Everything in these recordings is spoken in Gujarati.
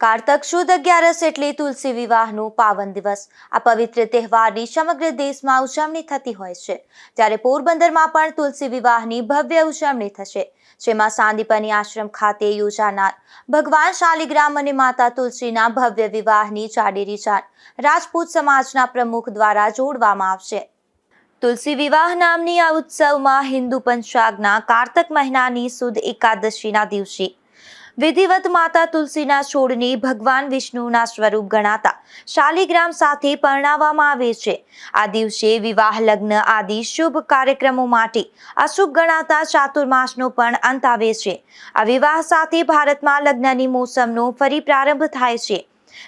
કારતક શુદ્ધ અગિયારસ એટલે તુલસી વિવાહનો પાવન દિવસ. આ પવિત્ર તહેવારની સમગ્ર દેશમાં ઉજવણી થતી હોય છે. ત્યારે પોરબંદરમાં પણ તુલસી વિવાહની ભવ્ય ઉજવણી થશે. જેમાં સાંદીપની આશ્રમ ખાતે યોજાનાર ભગવાન શાલિગ્રામ અને માતા તુલસીના ભવ્ય વિવાહની ચાડેરી ચાટ રાજપૂત સમાજના પ્રમુખ દ્વારા જોડવામાં આવશે. તુલસી વિવાહ નામની આ ઉત્સવમાં હિન્દુ પંચાગના કારતક મહિનાની સુદ એકાદશીના દિવસે વિધિવત માતા તુલસીના છોડની ભગવાન વિષ્ણુના સ્વરૂપ ગણાતા શાલિગ્રામ સાથે પરણાવવામાં આવે છે. આ દિવસે વિવાહ, લગ્ન આદિ શુભ કાર્યક્રમો માટે અશુભ ગણાતા ચાતુર્માસનો પણ અંત આવે છે. આ વિવાહ સાથે ભારતમાં લગ્નની મોસમનો ફરી પ્રારંભ થાય છે.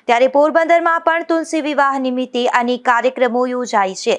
ત્યારે પોરબંદરમાં પણ તુલસી વિવાહ નિમિત્તે અનેક કાર્યક્રમો યોજાય છે.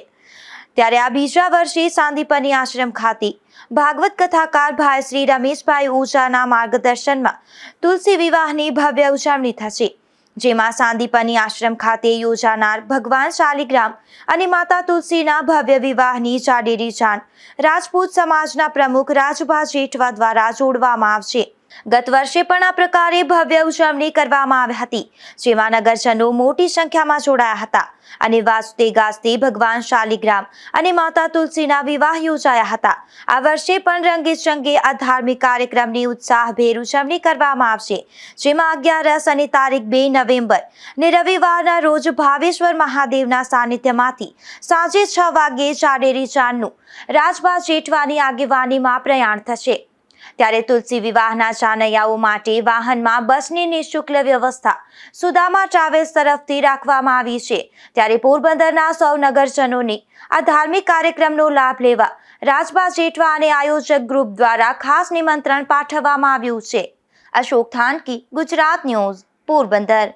ત્યારે આ બીજા વર્ષે સાંદીપની આશ્રમ ખાતે ભાગવત કથાકાર ભાઈ શ્રી રમેશભાઈ ઉજાના માર્ગદર્શનમાં તુલસી વિવાહની ભવ્ય ઉજવણી થશે, જેમાં સાંદીપની આશ્રમ ખાતે યોજાનાર ભગવાન શાલિગ્રામ અને માતા તુલસીના ભવ્ય વિવાહની ચાડેરી જાણ રાજપૂત સમાજના પ્રમુખ રાજભા જેઠવા દ્વારા જોડવામાં આવશે. ગત વર્ષે પણ આ પ્રકારે ભવ્ય ઉજવણી કરવામાં આવી હતી. જેમાં નગરજનો મોટી સંખ્યામાં જોડાયા હતા અને વાસુદે ગાજતે ભગવાન શાલિગ્રામ અને માતા તુલસીના વિવાહ યોજાયા હતા. આ વર્ષે પણ રંગે ચંગે આ ધાર્મિક કાર્યક્રમની ઉત્સાહભેર ઉજવણી કરવામાં આવશે. જેમાં અગિયારસ અને તારીખ બે નવેમ્બર ને રવિવારના રોજ ભાવેશ્વર મહાદેવના સાનિધ્યમાંથી સાંજે છ વાગ્યે ચાડેરી ચાંદનું રાજભા જેઠવાની આગેવાનીમાં પ્રયાણ થશે. ત્યારે તુલસી વિવાહના ચાનૈયાઓ માટે વાહનમાં બસની નિઃશુલ્ક વ્યવસ્થા સુદામા ટ્રાવેલ્સ તરફથી રાખવામાં આવી છે. ત્યારે પોરબંદરના સૌ નગરજનોને આ ધાર્મિક કાર્યક્રમનો લાભ લેવા રાજબા જેઠવા અને આયોજક ગ્રુપ દ્વારા ખાસ નિમંત્રણ પાઠવવામાં આવ્યું છે. અશોક થાનકી, ગુજરાત ન્યૂઝ, પોરબંદર.